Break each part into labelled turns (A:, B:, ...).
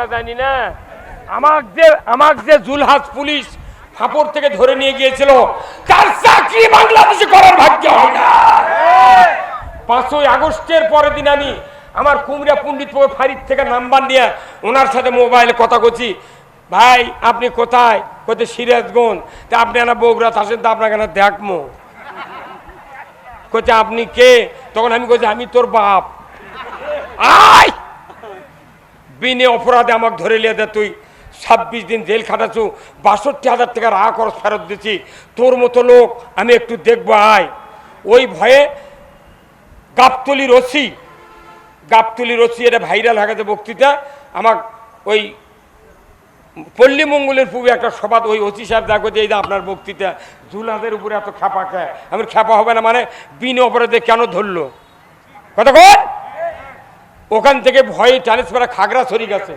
A: জানি না। আমাক যে আমাক যে পুলিশ থেকে ধরে নিয়ে গিয়েছিল, তার চাকরি বাংলাদেশে করার ভাগ্য হয় না। পাঁচই আগস্টের পরের দিন আমি আমার পণ্ডিত ফারিদ থেকে নাম্বার নিয়ে ওনার সাথে মোবাইলে কথা কছি ভাই, আপনি কোথায়? কোথায় সিরাজগঞ্জ? তা আপনি না বগুড়াতে আসেন, তা আপনাকে না দেখমো কোথায় আপনি কে? তখন আমি কইছি, আমি তোর বাপ। আয়! বিনে অপরাধে আমাকে ধরে লিয়ে দে তুই। ছাব্বিশ দিন জেল খাটাছু, বাষট্টি হাজার টাকা রাহা খরচ ফেরত দিছি। তোর মতো লোক আমি একটু দেখব, আয়। ওই ভয়ে গাবতলি রশি গাবতলি রশি এটা ভাইরাল হয়ে গেছে বক্তৃতা। আমার ওই পল্লী মঙ্গলের পূর্বে একটা সভাত ওই ওসি সাহেব দেখো যে এই যে আপনার বক্তৃতা জুলাদের উপরে এত খ্যাপা খায় আমি খ্যাপা হবে না মানে বিনে অপরাধে কেন ধরলো? কথা কন ওখান থেকে ভয়ে ট্রান্সফার খাগড়াছড়ি গেছে।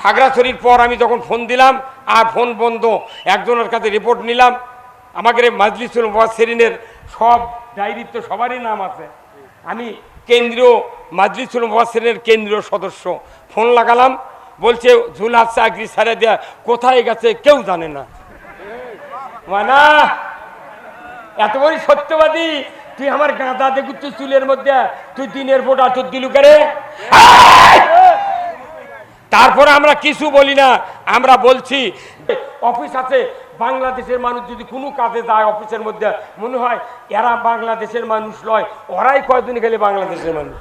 A: খাগড়াছড়ির পর আমি যখন ফোন দিলাম, আর ফোন বন্ধ, একজনের কাছে রিপোর্ট নিলাম এই মাজলিসুল মুবাসসিরিনের সব ডায়েরির সবারই নাম আছে। আমি কেন্দ্রীয় মাজলিসুল মুবাসসিরিনের কেন্দ্রীয় সদস্য। ফোন লাগালাম, বলছে ঝুলার চাকরি ছেড়ে দেয়া, কোথায় গেছে কেউ জানে না। মানা এত বড় সত্যবাদী তুই আমার গাঁদা দেখুচ্ছ চুলের মধ্যে তুই দিনের ফোটা তোর দিলু করে তারপরে আমরা কিছু বলি না আমরা বলছি অফিস আছে বাংলাদেশের মানুষ যদি কোনো কাজে যায় অফিসের মধ্যে মনে হয় এরা বাংলাদেশের মানুষ নয় ওরাই কয়দিন গেলে বাংলাদেশের মানুষ।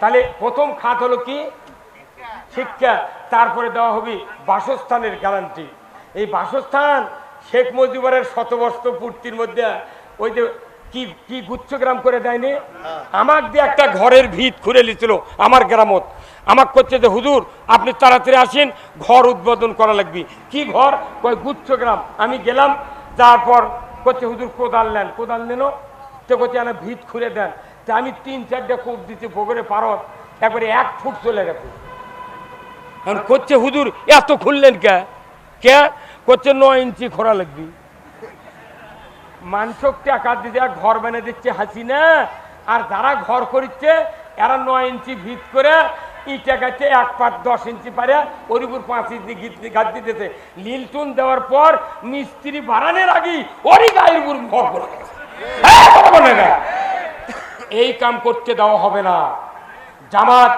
A: তাহলে প্রথম খাত হলো কি? শিক্ষা। তারপরে দেওয়া হবে বাসস্থানের গ্যারান্টি এই বাসস্থান শেখ মুজিবুরের শতবর্ষ পূর্তির মধ্যে ওই যে কি কি গুচ্ছগ্রাম করে দেয়নি? আমাক দিয়ে একটা ঘরের ভিত খুলে নিছিল আমার গ্রামত। আমাক করছে যে হুজুর আপনি তাড়াতাড়ি আসেন ঘর উদ্বোধন করা লাগবে। কি ঘর? কয় গুচ্ছগ্রাম। আমি গেলাম তারপর করছে হুজুর কোদাল নেন। কোদাল নেন? তো করছে না ভিত খুলে দেন। তা আমি তিন চারটা কূপ দিচ্ছি পুকুরে পারত। একবারে এক ফুট চলে গেছে। এখন করছে হুজুর এত খুললেন কে? কে? করছে নয় ইঞ্চি খোরা লাগবি মানসক টাকা দিতে ঘর বানিয়ে দিচ্ছে হাসিনা, আর যারা ঘর করিচ্ছে, এরা নয় ইঞ্চি ভিত করে ইটা গাছে এক পাট দশ ইঞ্চি পারে, ওর উপর পাঁচ ইঞ্চি গাছ দিতেছে লিলটুন দেওয়ার পর মিস্ত্রি বাড়ানোর আগেই ওরই গায়ের উপর ঘর করে। হ্যাঁ। এই কাম করতে দেওয়া হবে না জামাত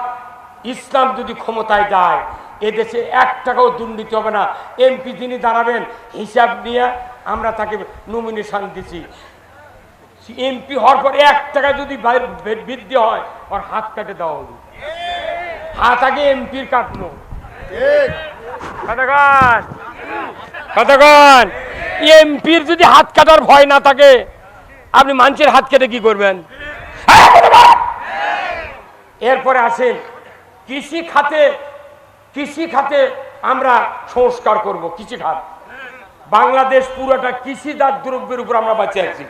A: ইসলাম যদি ক্ষমতায় যায় এদেশে এক টাকাও দুর্নীতি হবে না। এমপি যিনি দাঁড়াবেন হিসাব নিয়ে আমরা তাকে নমিনেশন দিছি। এমপি হওয়ার পরে এক টাকা যদি বৃদ্ধি হয় ওর হাত কাটে দেওয়া হবে হাত আগে এমপির কাটলো। কতক্ষণ কতক্ষণ এমপির যদি হাত কাটার ভয় না থাকে আপনি মানুষের হাত কেটে কি করবেন? এরপরে আসেন কৃষি খাতে কৃষি খাতে আমরা সংস্কার করব, কৃষি খাত। বাংলাদেশ পুরোটা কৃষি কৃষিজাত দ্রব্যের উপর আমরা বাঁচে আছি।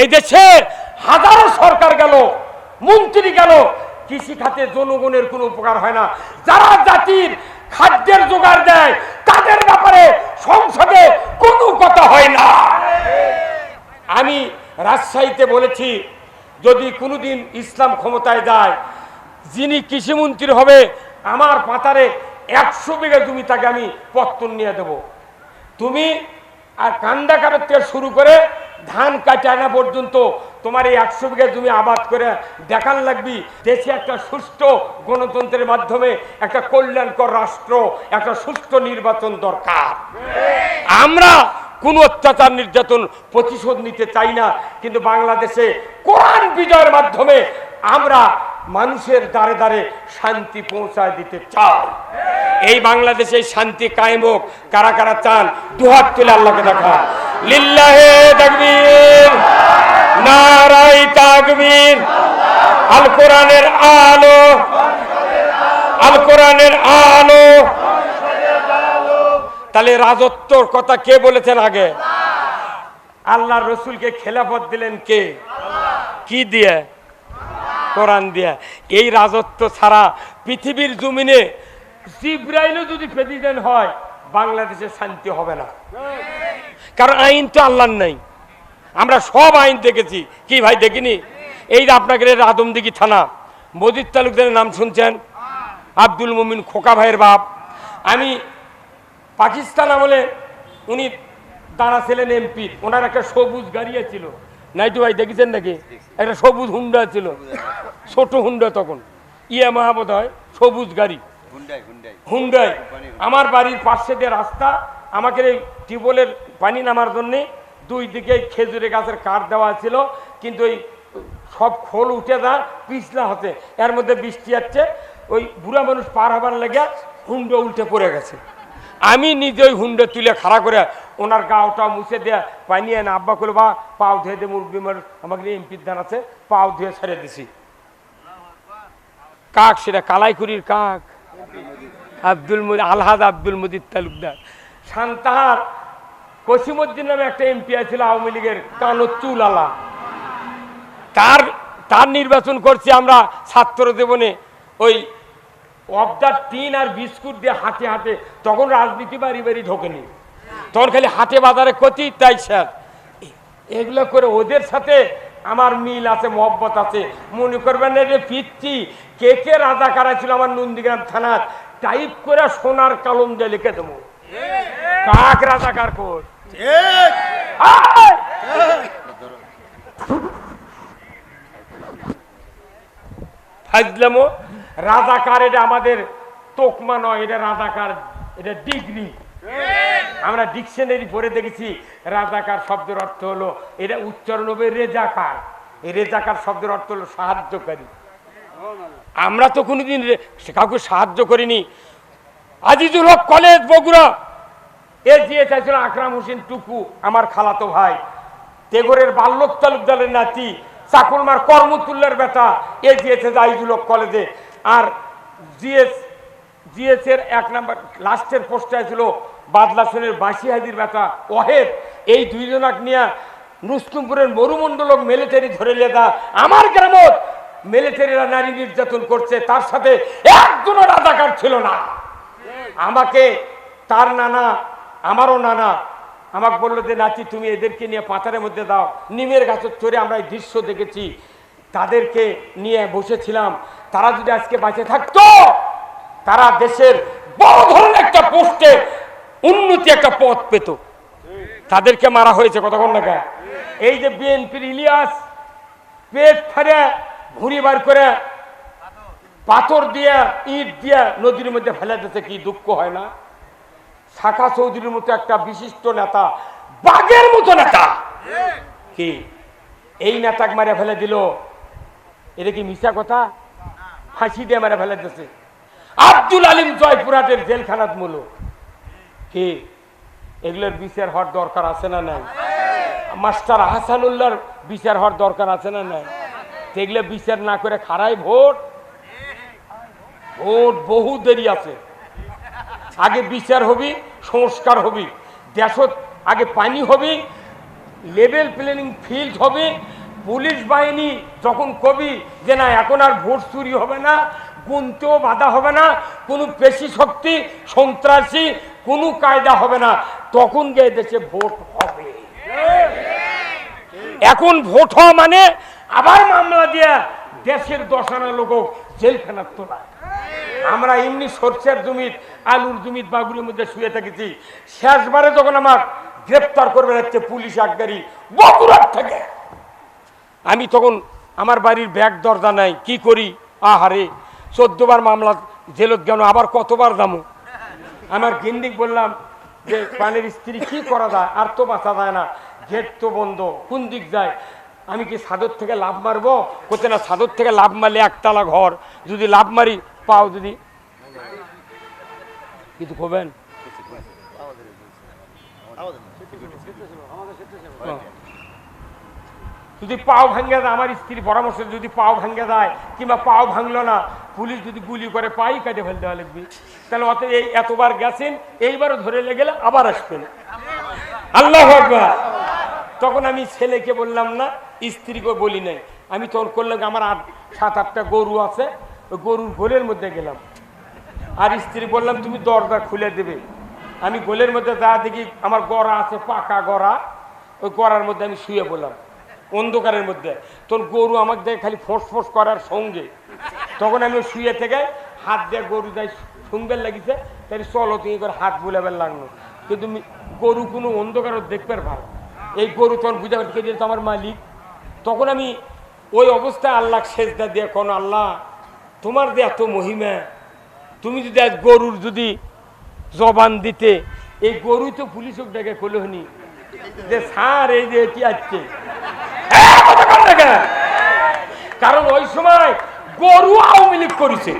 A: এই দেশে হাজারো সরকার গেল, মন্ত্রী গেল, কৃষি খাতে জনগণের কোনো উপকার হয় না। যারা জাতির খাদ্যের জোগাড় দেয়, তাদের ব্যাপারে সংসদে কোনো কথা হয় না। আমি রাজশাহীতে বলেছি, যদি কোনোদিন ইসলাম ক্ষমতায় যায়, যিনি কৃষিমন্ত্রী হবে আমার পাতারে একশো বিঘা জমি তাকে আমি পত্তন নিয়ে দেব। তুমি আর কান্দাকারের থেকে শুরু করে ধান কাটে আনা পর্যন্ত তোমার এই একশো বিঘা জমি আবাদ করে দেখান লাগবি। দেশে একটা সুষ্ঠ গণতন্ত্রের মাধ্যমে একটা কল্যাণকর রাষ্ট্র, একটা সুষ্ঠু নির্বাচন দরকার। আমরা কোনো অত্যাচার নির্যাতন প্রতিশোধ নিতে চাই না, কিন্তু বাংলাদেশে কোরআন বিজয়ের মাধ্যমে আমরা মানুষের দ্বারে দ্বারে শান্তি পৌঁছায় দিতে চাই এই বাংলাদেশে শান্তি কায়েম হোক, কারা কারা চান, দুহাত তুলে আল্লাহকে দেখা। লিল্লাহে তাকবীর নারাই তাকবীর আল কোরআনের আলো আল কোরআনের আলো। তাহলে রাজত্বর কথা কে বলেছেন আগে? আল্লাহ রসুলকে খেলাফত দিলেন কে? কি দিয়ে? কোরআন দিয়ে। এই রাজত্ব ছাড়া পৃথিবীর জমিনে জিব্রাইলও যদি প্রেসিডেন্ট হয়, বাংলাদেশে শান্তি হবে না। কারণ আইন তো আল্লাহর নাই। আমরা সব আইন দেখেছি। কি ভাই, দেখিনি? এই যে আপনাকে আদমদিঘি থানা, মজিদ তালুকদারের নাম শুনছেন? আব্দুল মুমিন খোকা ভাইয়ের বাপ। আমি পাকিস্তান আমলে উনি দাঁড়া ছিলেন এমপি, ওনার একটা সবুজ গাড়ি ছিল। নাইটু ভাই দেখেছেন নাকি? একটা সবুজ হুন্ডা ছিল। ছোট হুন্ডা তখন। ইয়া মাহবুদ হয় সবুজ গাড়ি।
B: হুন্ডাই
A: আমার বাড়ির পাশে দিয়ে রাস্তা আমাকে এই টিউবওয়েলের পানি নামার জন্যে দুই দিকে খেজুরে গাছের কাঠ দেওয়া ছিল কিন্তু ওই সব খোল উঠে দা পিছলা হতে। এর মধ্যে বৃষ্টি যাচ্ছে ওই বুড়া মানুষ পার হবার লেগে হুন্ডো উল্টে পড়ে গেছে। আমি নিজে ওই হুন্ডো তুলে খাড়া করে ওনার গাওটা মুছে দেয়া পানি এনে আব্বা করে বা, পাও ধুয়ে দিয়ে মুরগি মানুষ আমাকে এমপির ধান আছে, পাও ধুয়ে ছেড়ে দিছি। কাক সেটা? কালাইকুড়ির কাক। আব্দুল মুদ আলহাদ আব্দুল মুদির তালুকদার। সান্তাহার, কসিমুদ্দিন নামে একটা এমপি ছিল আওয়ামী লীগের কানো চুলালা তার তার নির্বাচন করছি আমরা ছাত্র জীবনে। ওই অবদার টিন আর বিস্কুট দিয়ে হাতে হাতে তখন রাজনীতি বাড়ি বাড়ি ঢোকেনি। তখন খালি হাটে বাজারে ক্ষতি, তাই স্যার। এগুলো করে ওদের সাথে আমার মিল আছে, মহব্বত আছে। মনে করবেন না যে পিচ্ছি কে কে রাজা কারা ছিল আমার নন্দীগ্রাম থানার, টাইপ করে সোনার কলম দিয়ে লিখে দেবো। কাক রাজা কার রাজাকার এটা আমাদের তোকমা নয়, এটা রাজাকার এটা ডিগ্রি। আমরা ডিকশনারি পড়ে দেখেছি, রাজাকার শব্দের অর্থ হলো, এটা উচ্চারণ হবে রেজাকার। এই রেজাকার শব্দের অর্থ হলো সাহায্যকারী। আমরা তো কোনোদিন কাউকে সাহায্য করিনি। আজিজুল হক কলেজ, বগুড়া। এ দিয়ে চাইছিল আকরাম হোসেন টুকু, আমার খালাতো ভাই। তেগরের বাল্যক তালুকদারের নাতি চাকুলমার কর্মতুল্লার বেটা, এ দিয়েছে জাইজুল হক কলেজে। আর জিএস জিএস এর এক নাম্বার, লাস্টের পোস্টে ছিল বাদলাসনের বাসি হাজির বেটা ওহেদ এই দুইজনাক নিয়ে মুসলিমপুরের মরুমণ্ডলক মিলিটারি ধরে লেদা আমার গ্রামত মিলিটারিরা নারী নির্যাতন করছে, তার সাথে একজনও রাজাকার ছিল না। আমাকে তার নানা, আমারও নানা, আমাকে বলল যে নাচি তুমি এদেরকে নিয়ে পাতারের মধ্যে দাও। নিমের গাছের চড়ে আমরা এই দৃশ্য দেখেছি। তাদেরকে নিয়ে বসেছিলাম। তারা যদি আজকে বাঁচে থাকতো তারা দেশের বড় ধরনের একটা পোস্টে উন্নতি একটা পথ পেত। তাদেরকে মারা হয়েছে কতক্ষণ টাকা এই যে বিএনপির ইলিয়াস, পেট ফাড়ে ঘুরি বার করে পাথর দিয়া, ইট দিয়া নদীর মধ্যে ফেলে দিতে কি দুঃখ হয় না? শাখা চৌধুরীর মতো একটা বিশিষ্ট নেতা, বাঘের মতো নেতা। কি? এই নেতাকে মারে ফেলে দিল। এটা কি মিশা কথা? ফাঁসি দিয়ে মারে ফেলে দিছে আব্দুল আলিম জয়পুরহাটের জেলখানাত মূল কি? এগুলোর বিচার হওয়ার দরকার আছে না নাই? মাস্টার হাসানুল্লাহর বিচার হওয়ার দরকার আছে না নাই? এগুলো বিচার না করে খারাই ভোট? ভোট বহু দেরি আছে। আগে বিচার হবি, সংস্কার হবি। দেশত আগে পানি হবে, লেভেল প্লেনিং ফিল্ড হবে। পুলিশ বাহিনী যখন কবি যে না, এখন আর ভোট চুরি হবে না গুনতেও বাধা হবে না, কোনো পেশি শক্তি, সন্ত্রাসী, কোনো কায়দা হবে না। তখন গিয়ে দেশে ভোট হবে। এখন ভোট হওয়া মানে আবার মামলা দিয়া দেশের দশানা লোক জেলখানার তোলা। আমরা এমনি সরষের জমিত, আলুর জমিত বাগুড়ির মধ্যে শুয়ে থেকেছি। শেষবারে যখন আমার গ্রেপ্তার করবে যাচ্ছে পুলিশ আগারি বগুড়ার থেকে। আমি তখন আমার বাড়ির ব্যাগ দরজা নাই, কি করি? আহারে চোদ্দবার মামলা জেলত গেল, আবার কতবার দামো আমার গিন্দিক বললাম যে প্রাণের স্ত্রী কি করা যায়? আর তো বাঁচা যায় না। গেট তো বন্ধ। কোন দিক যায়? আমি কি সাদর থেকে লাভ মারবো? কোথায় না, সাদর থেকে লাভ মারলে একতলা ঘর। যদি লাভ মারি, পাও যদি। কিছু কবেন? যদি পাও ভাঙ্গে দেয় আমার স্ত্রী পরামর্শ যদি পাও ভাঙ্গে দেয় কিংবা পাও ভাঙলো না পুলিশ যদি গুলি করে পাই কাটে ফেলতে লাগবে তাহলে অত এই এতবার গেছেন, এইবারও ধরে লেগেলে আবার আসবেন। আল্লাহ তখন আমি ছেলেকে বললাম, না, স্ত্রীকে বলি নাই। আমি তখন করলাম আমার আট, সাত, আটটা গরু আছে, ওই গরুর গোলের মধ্যে গেলাম। আর স্ত্রী বললাম, তুমি দরজা খুলে দেবে। আমি গোলের মধ্যে যা দেখি, আমার গড়া আছে, পাকা গড়া। ওই গড়ার মধ্যে আমি শুয়ে বললাম অন্ধকারের মধ্যে। তোর গরু আমাকে দেখে খালি ফোঁস ফোঁস করার সঙ্গে। তখন আমি শুয়ে থেকে হাত দিয়ে গরু যাই শুনবেন লাগিছে তাই চলো তুমি করে হাত বুলাবেন লাগল। কিন্তু গরু কোনো অন্ধকার দেখতে পারো এই গরু তখন বুঝা পারছি যে আমার মালিক। তখন আমি ওই অবস্থায় আল্লাহ সেজদা দিয়ে কোন আল্লাহ তোমার যে এত মহিমা তুমি যদি আজ গরুর যদি জবান দিতে এই গরুই তো পুলিশক ডেকে হনি যে স্যার এই যে কি আছে হ্যাঁ, কারণ ওই সময় গরু করেছে।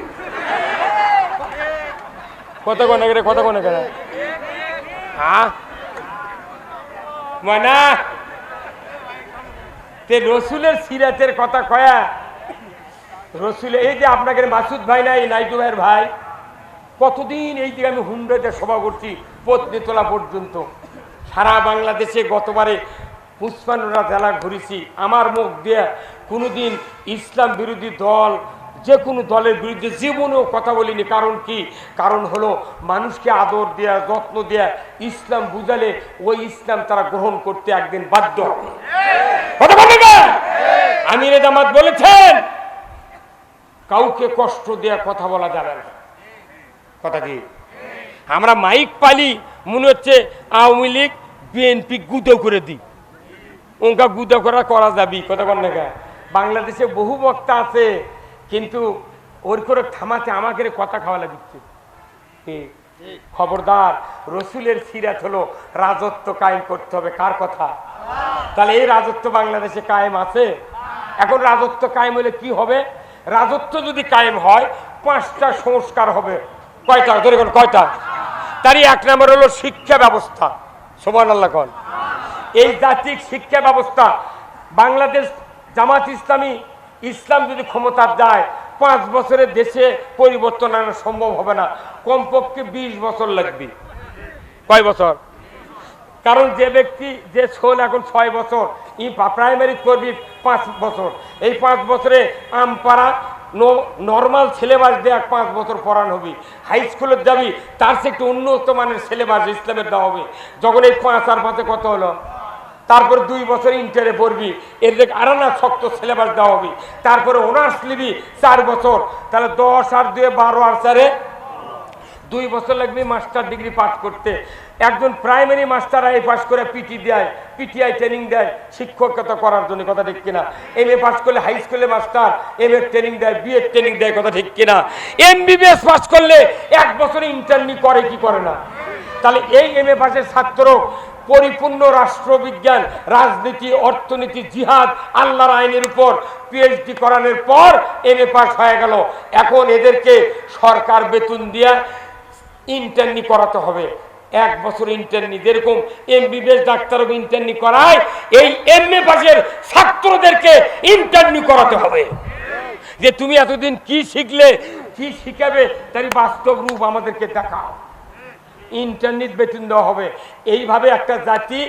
A: কোন কোন কেন হ্যাঁ? মানা তে রসুলের সিরাতের কথা কয়া। রসুল, এই যে আপনাকে মাসুদ ভাই নাই, নাইটু ভাইয়ের ভাই, কতদিন এই দিকে আমি হুন্ডাতে সভা করছি, পত্নীতলা পর্যন্ত। সারা বাংলাদেশে গতবারে পুষ্পানুরা জেলা ঘুরেছি। আমার মুখ দিয়ে কোনোদিন ইসলাম বিরোধী দল, যে কোনো দলের বিরুদ্ধে জীবনেও কথা বলিনি। কারণ কি? কারণ হলো মানুষকে আদর দেয়া, যত্ন দেয়া, ইসলাম বুঝালে ওই ইসলাম তারা গ্রহণ করতে একদিন বাধ্য আমির জামাত বলেছেন, কাউকে কষ্ট দেয়া কথা বলা যাবে না। কথা কি? আমরা মাইক পালি, মনে হচ্ছে আওয়ামী লীগ বিএনপি গুদো করে দিই। ওঙ্কা গুদো করা করা যাবি, কথা কন না? বাংলাদেশে বহু বক্তা আছে, কিন্তু ওর করে থামাতে আমাকে কথা খাওয়া লাগিচ্ছে? খবরদার, রসুলের সিরাত হলো রাজত্ব কায়েম করতে হবে, কার কথা? তাহলে এই রাজত্ব বাংলাদেশে কায়েম আছে? এখন রাজত্ব কায়েম হলে কি হবে? রাজত্ব যদি কায়েম হয়, পাঁচটা সংস্কার হবে। কয়টা? ধরে কয়টা? তারই এক নম্বর হলো শিক্ষা ব্যবস্থা। সোমান আল্লাহ এই জাতিক শিক্ষা ব্যবস্থা বাংলাদেশ জামাত ইসলামী, ইসলাম যদি ক্ষমতা দেয় পাঁচ বছরের দেশে পরিবর্তন আনা সম্ভব হবে না। কমপক্ষে বিশ বছর লাগবে। কয় বছর? কারণ যে ব্যক্তি, যে ছোল এখন ছয় বছর, ই প্রাইমারি করবি পাঁচ বছর। এই পাঁচ বছরে আমপাড়া নর্মাল সিলেবাস দিয়ে পাঁচ বছর পড়ানো হবে। হাই স্কুলে যাবি তার সে একটু উন্নত মানের সিলেবাস ইসলামের দেওয়া হবে। যখন এই পাঁচ আর পাঁচে কত হলো? তারপর দুই বছর ইন্টারে পড়বি। এর আরও না শক্ত সিলেবাস দেওয়া হবে। তারপরে অনার্স নিবি চার বছর। তাহলে দশ আর দুয়ে বারো আর চারে দুই বছর লাগবে মাস্টার ডিগ্রি পাস করতে। একজন প্রাইমারি মাস্টার আই পাস করে পিটি দেয় পিটিআই ট্রেনিং দেয়, শিক্ষকতা করার জন্য কথা ঠিক কিনা? এম এ পাস করলে হাই স্কুলে মাস্টার এম এর ট্রেনিং দেয় বি এর ট্রেনিং দেয়, কথা ঠিক কিনা? এম বিবিএস পাস করলে এক বছরে ইন্টারনি করে কি করে না? তাহলে এই এম এ পাসের ছাত্র পরিপূর্ণ রাষ্ট্রবিজ্ঞান, রাজনীতি, অর্থনীতি, জিহাদ, আল্লাহর আইনের উপর পিএইচডি করানোর পর এম এ পাস হয়ে গেল। এখন এদেরকে সরকার বেতন দিয়ে ইন্টারনি করাতে হবে। এক বছর ইন্টারনি যেরকম এম এমবিবিএস ডাক্তার ইন্টারনি করায়, এই এম এ পাশের ছাত্রদেরকে ইন্টার্নি করাতে হবে। যে তুমি এতদিন কি শিখলে, কি শিখাবে, তারই বাস্তব রূপ আমাদেরকে দেখাও। ইন্টারনেট বেতন দেওয়া হবে। এইভাবে একটা জাতি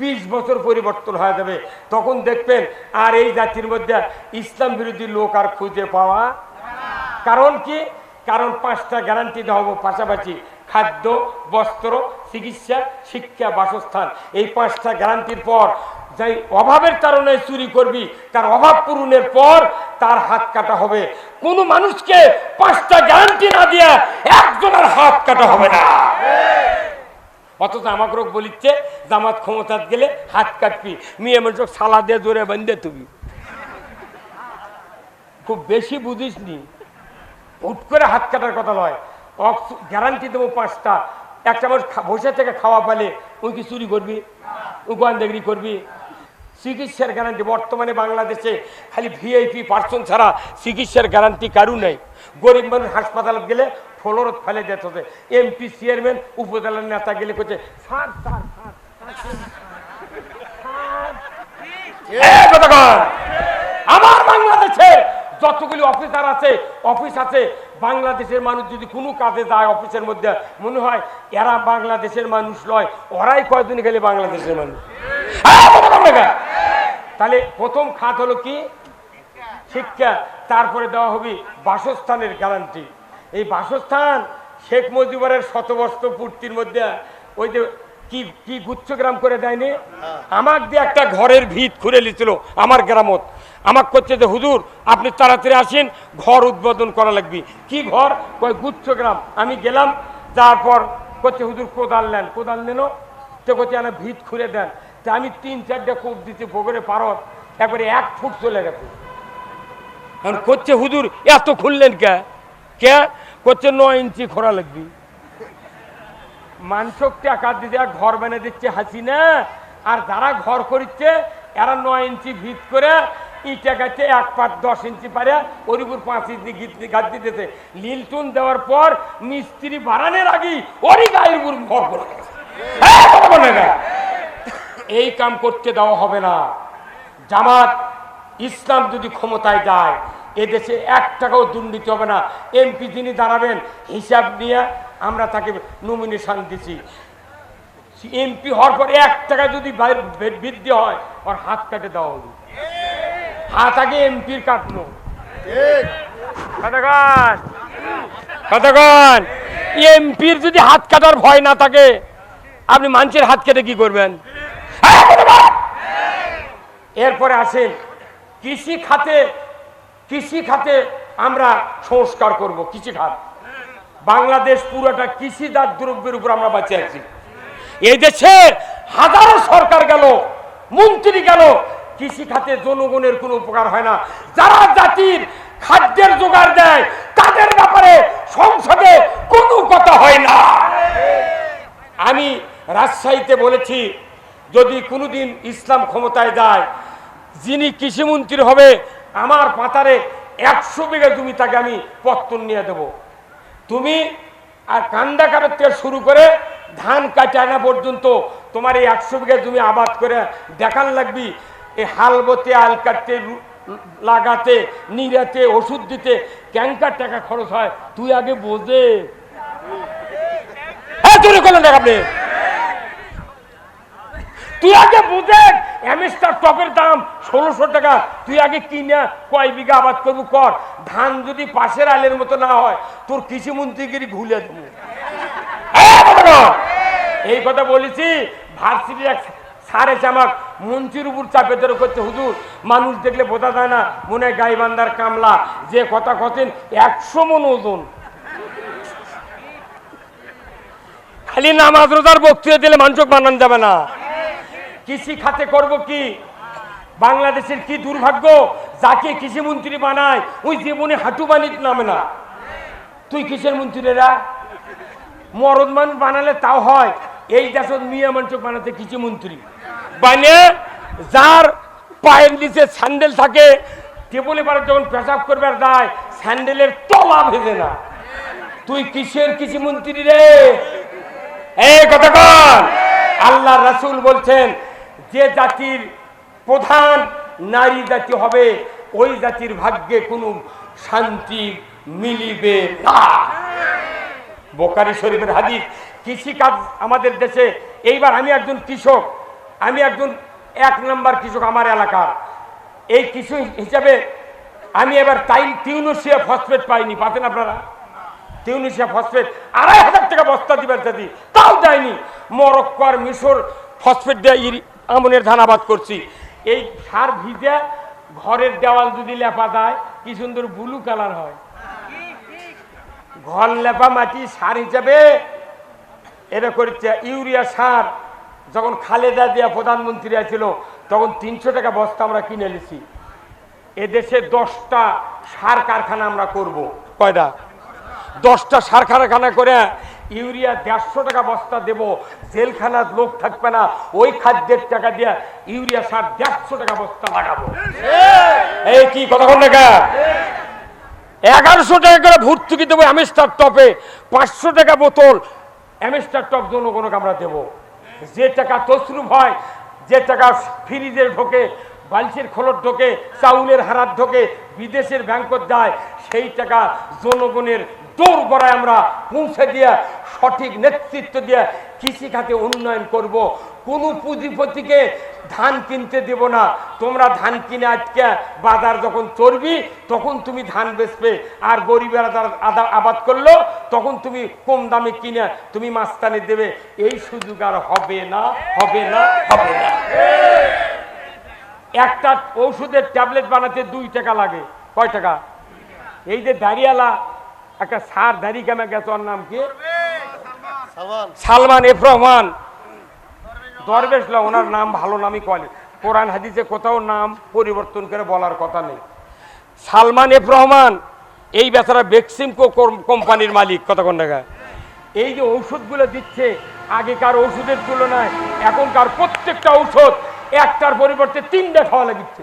A: বিশ বছর পরিবর্তন হয়ে যাবে। তখন দেখবেন আর এই জাতির মধ্যে ইসলাম বিরোধী লোক আর খুঁজে পাওয়া কারণ কি? কারণ পাঁচটা গ্যারান্টি দেওয়া হব পাশাপাশি খাদ্য, বস্ত্র, চিকিৎসা, শিক্ষা, বাসস্থান। এই পাঁচটা গ্যারান্টির পর যাই অভাবের কারণে চুরি করবি, তার অভাব পূরণের পর তার হাত কাটা হবে। কোনো মানুষকে পাঁচটা গ্যারান্টি না দিয়ে একজনের হাত কাটা হবে না। অথচ আমাকে রোগ বলিচ্ছে, জামাত ক্ষমতাত গেলে হাত কাটবি, মেয়ে মানুষ সালা দিয়ে জোরে বান্ধে তুমি খুব বেশি বুঝিস নি হুট করে হাত কাটার কথা নয়। গ্যারান্টি দেবো পাঁচটা। একটা মানুষ বসে থেকে খাওয়া পেলে ওই কি চুরি করবি? ওই গোয়ান্দাগিরি করবি? চিকিৎসার গ্যারান্টি বর্তমানে বাংলাদেশে খালি ভিআইপি পার্সন ছাড়া চিকিৎসার গ্যারান্টি কারু নেই। গরিব মানুষ হাসপাতালে গেলে ফ্লোরত ফেলে যেতে এমপি চেয়ারম্যান উপজেলার নেতা গেলে করছে কথা কর। আমার বাংলাদেশে যতগুলি অফিসার আছে, অফিস আছে, বাংলাদেশের মানুষ যদি কোনো কাজে যায় অফিসের মধ্যে, মনে হয় এরা বাংলাদেশের মানুষ নয়, ওরাই কয়দিন গেলে বাংলাদেশের মানুষ। তাহলে প্রথম খাত হলো কি? শিক্ষা। তারপরে দেওয়া হবে বাসস্থানের গ্যারান্টি এই বাসস্থান শেখ মুজিবুরের শতবর্ষ পূর্তির মধ্যে ওই যে কি কি গুচ্ছগ্রাম করে দেয়নি? আমার দিয়ে একটা ঘরের ভিত খুলে নিয়েছিল আমার গ্রামত। আমাকে করছে যে হুজুর আপনি তাড়াতাড়ি আসেন ঘর উদ্বোধন করা লাগবে। কি ঘর? কয় গুচ্ছগ্রাম। আমি গেলাম তারপর করছে হুজুর কোদাল নেন। কোদাল নেন তো করছে ভিত খুলে দেন। তা আমি তিন, চারটে কূপ দিচ্ছি পুকুরে পারত একবারে এক ফুট চলে গেছে। এখন করছে হুজুর, এত খুললেন কে? কে? করছে নয় ইঞ্চি খোরা লাগবে। মানসক টাকা দিতে ঘর বানিয়ে দিচ্ছে হাসিনা, আর যারা ঘর করিচ্ছে, এরা নয় ইঞ্চি ভিত করে ইটা গাছে এক পাট দশ ইঞ্চি পারে, ওর উপর পাঁচ ইঞ্চি গাছ দিতেছে। লিলটুন দেওয়ার পর মিস্ত্রি বাড়ানোর আগেই ওরই গায়ের ঘর করে গেছে। হ্যাঁ, কথা বলে না। এই কাম করতে দেওয়া হবে না। জামাত ইসলাম যদি ক্ষমতায় যায় এদেশে এক টাকাও দুর্নীতি হবে না। এমপি যিনি দাঁড়াবেন হিসাব নিয়ে আমরা তাকে নমিনেশন দিছি। এমপি হওয়ার পরে এক টাকা যদি বৃদ্ধি হয় ওর হাত কাটে দেওয়া হবে হাত আগে এমপির কাটলো। কতক্ষণ কতক্ষণ এমপির যদি হাত কাটার ভয় না থাকে আপনি মানুষের হাত কেটে কি করবেন? এরপরে আসেন, কৃষি খাতে কৃষি খাতে আমরা সংস্কার করব, কৃষি খাত। বাংলাদেশ পুরোটা কৃষিজাত দ্রব্যের উপর আমরা বাঁচে আছি। এই দেশে হাজারো সরকার গেল, মন্ত্রী গেল, কৃষি খাতে জনগণের কোনো উপকার হয় না। যারা জাতির খাদ্যের জোগাড় দেয়, তাদের ব্যাপারে সংসদে কোনো কথা হয় না। আমি রাজশাহীতে বলেছি যদি কোনোদিন ইসলাম ক্ষমতায় যায়, যিনি কৃষিমন্ত্রী হবে, আমার পাতারে একশো বিঘা জমি তাকে আমি পত্তন নিয়ে দেব। তুমি আর কান্দা কাটার থেকে শুরু করে ধান কাটে আনা পর্যন্ত তোমার এই একশো বিঘা জমি আবাদ করে দেখান লাগবি। এই হাল বতে, আল কাটতে লাগাতে নিরাতে ওষুধ দিতে ক্যাঙ্কার টাকা খরচ হয়। তুই আগে বোঝে। হ্যাঁ দেখ আপনি। তুই আগে বুঝে অ্যামিস্টার টপের দাম ষোলোশো টাকা। তুই আগে কিনে কয় বিঘা আবাদ করব কর। ধান যদি পাশের আলের মতো না হয়, তোর কৃষি মন্ত্রীগিরি ভুলে দেবো। এই কথা বলেছি, ভার্সিটির এক সারে চামাক মন্ত্রীর উপর চাপে ধরে করতে হুজুর, মানুষ দেখলে বোঝা যায় না, মনে গাইবান্দার কামলা। যে কথা কথেন একশো মন ওজন। খালি নামাজ রোজার বক্তৃতা দিলে মানুষ বানান যাবে না। কৃষি খাতে করব কি? বাংলাদেশের কি দুর্ভাগ্য? যাকে কৃষি মন্ত্রী বানায়, ওই জীবনে হাঁটু বানিত নামে না। তুই কিসের মন্ত্রীরা মরদ মানুষ বানালে তাও হয়। এই দেশত মিয়া মানুষ বানাতে কৃষি মন্ত্রী বানিয়ে যার পায়ের নিচে স্যান্ডেল থাকে, টেবলে পারে যখন পেশাব করবার যায়, স্যান্ডেলের তলা ভেজে না। তুই কিসের কৃষি মন্ত্রী রে? এই কতক্ষণ আল্লাহ রাসূল বলছেন যে জাতির প্রধান নারী জাতি হবে, ওই জাতির ভাগ্যে কোনো শান্তি মিলিবে না। বোকারি শরীফের হাদিস কৃষিকাজ আমাদের দেশে, এইবার আমি একজন কৃষক, আমি একজন এক নম্বর কৃষক আমার এলাকার। এই কৃষক হিসাবে আমি এবার টাইম টিউনোসিয়া ফসফেট পাইনি পাতেন আপনারা? টিউনিশিয়া ফসফেট, আড়াই হাজার টাকা বস্তা দিবেন দাদি তাও দেয়নি। মরক্কো আর মিশর ফসফেট দিয়ে আমনের ধান আবাদ করছি। এই সার ভিজে ঘরের দেওয়াল যদি লেপা দেয় কি সুন্দর ব্লু কালার হয়। ঘর লেপা মাটি সার হিসাবে এটা করেছে ইউরিয়া সার। যখন খালেদা দিয়া প্রধানমন্ত্রী আছিল তখন তিনশো টাকা বস্তা আমরা কিনে নিছি। এদেশে দশটা সার কারখানা আমরা করব। কয়টা? দশটা সার কারখানা করে ইউরিয়া দেড়শো টাকা বস্তা দেব, জেলখানার লোক থাকবে না, ওই খাদ্যের টাকা দিয়ে ইউরিয়া সার দেড়শো টাকা বস্তা লাগাবো। এই কি কোন টাকা এগারোশো টাকা করে ভর্তুকি দেবো অ্যামিস্টার টপে, পাঁচশো টাকা বোতল অ্যামিস্টার টপ জনগণকে আমরা দেবো। যে টাকা তসরুপ হয়, যে টাকা ফ্রিজের ঢোকে বালসের খোলর ঢোকে, চাউলের হারার ঢোকে, বিদেশের ব্যাংকত যায়, সেই টাকা জনগণের দৌড় গড়ায় আমরা পৌঁছে দিয়ে, সঠিক নেতৃত্ব দিয়ে কৃষিখাতে উন্নয়ন করব। কোনো পুঁজিপতিকে ধান কিনতে দেব না। তোমরা ধান কিনে আজকে বাজার যখন চড়বি, তখন তুমি ধান বেচবে। আর গরিবেরা আদা- আবাদ করল, তখন তুমি কম দামে কিনে তুমি মাস্তানি দেবে। এই সুযোগ আর হবে না হবে না হবে না। একটা ওষুধের ট্যাবলেট বানাতে দুই টাকা লাগে। কয় টাকা? এই যে দাঁড়িয়ালা একটা সার দাড়ি কামে গেছে ওর নাম কি?
B: সালমান।
A: এফ রহমান। দরবেশ লা, ওনার নাম ভালো নামই কলে কোরআন হাদিসে কোথাও নাম পরিবর্তন করে বলার কথা নেই। সালমান এফ রহমান এই বেচারা বেক্সিমকো কোম- কোম্পানির মালিক কতক্ষণ টাকা এই যে ঔষধগুলো দিচ্ছে আগেকার ওষুধের তুলনায় এখনকার প্রত্যেকটা ঔষধ একটার পরিবর্তে তিনটা খাওয়া লাগিচ্ছে।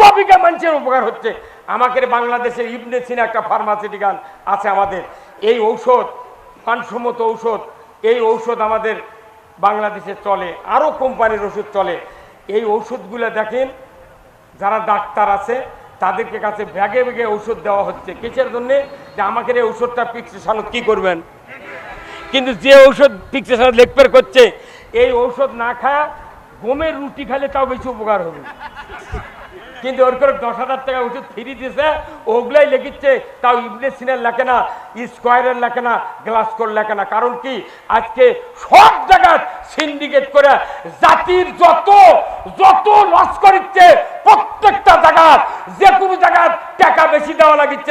A: টপিকে মানুষের উপকার হচ্ছে। আমাকে বাংলাদেশের ইবনে সিনা একটা ফার্মাসিউটিক্যাল আছে আমাদের। এই ঔষধ, মানসম্মত ঔষধ, এই ঔষধ আমাদের বাংলাদেশে চলে আরও কোম্পানির ওষুধ চলে। এই ওষুধগুলো দেখেন, যারা ডাক্তার আছে, তাদেরকে কাছে ব্যাগে ব্যাগে ওষুধ দেওয়া হচ্ছে। কিসের জন্যে? যে আমাকে এই ওষুধটা ফিক্সেশন কী করবেন? কিন্তু যে ঔষধ ফিক্সেশন লেখপের করছে, এই ঔষধ না খায় গমের রুটি খেলে তাও বেশি উপকার হবে। কিন্তু ওর করে দশ হাজার টাকা ওষুধ ফিরি দিয়েছে। ওগুলাই লেখিচ্ছে তাও ইবনে লেখে না, স্কোয়ারের লেখে না গ্লাসকোর লেখে না। কারণ কি? আজকে সব জায়গায় সিন্ডিকেট করে জাতির যত যত লস করিচ্ছে প্রত্যেকটা জায়গায় যে কোনো জায়গায় টাকা বেশি দেওয়া লাগিচ্ছে।